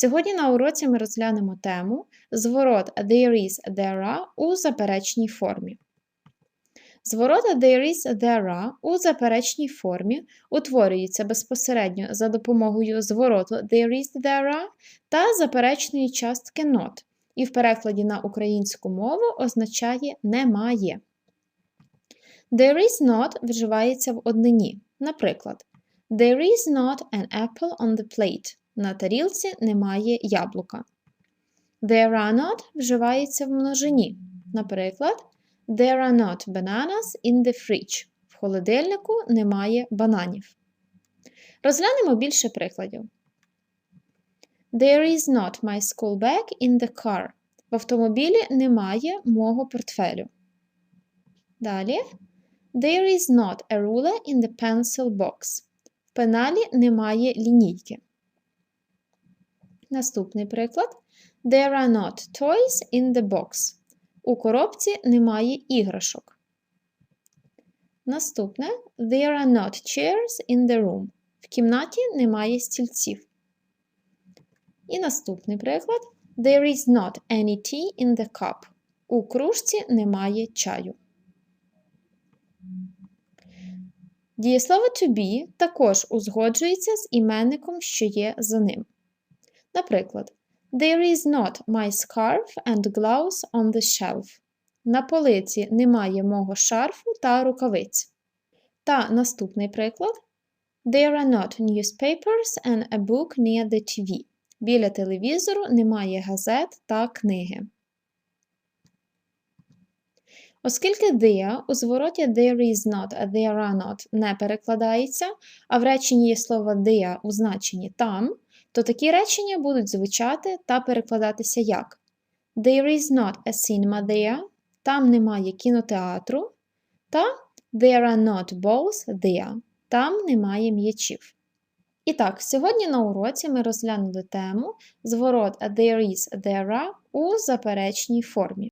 Сьогодні на уроці ми розглянемо тему зворот there is, there are у заперечній формі. Зворот there is, there are у заперечній формі утворюється безпосередньо за допомогою звороту there is, there are та заперечної частки not, і в перекладі на українську мову означає немає. There is not вживається в однині. Наприклад, There is not an apple on the plate. На тарілці немає яблука. There are not вживається в множині. Наприклад, There are not bananas in the fridge. В холодильнику немає бананів. Розглянемо більше прикладів. There is not my school bag in the car. В автомобілі немає мого портфелю. Далі. There is not a ruler in the pencil box. В пеналі немає лінійки. Наступний приклад. There are not toys in the box. У коробці немає іграшок. Наступне. There are not chairs in the room. В кімнаті немає стільців. І наступний приклад. There is not any tea in the cup. У кружці немає чаю. Дієслово to be також узгоджується з іменником, що є за ним. Наприклад, There is not my scarf and gloves on the shelf. На полиці немає мого шарфу та рукавиць. Та наступний приклад. There are not newspapers and a book near the TV. Біля телевізору немає газет та книги. Оскільки there у звороті there is not, а there are not не перекладається, а в реченні є слово there у значенні там, то такі речення будуть звучати та перекладатися як There is not a cinema there, там немає кінотеатру, та There are not balls there, там немає м'ячів. І так, сьогодні на уроці ми розглянули тему зворот there is, there are у заперечній формі.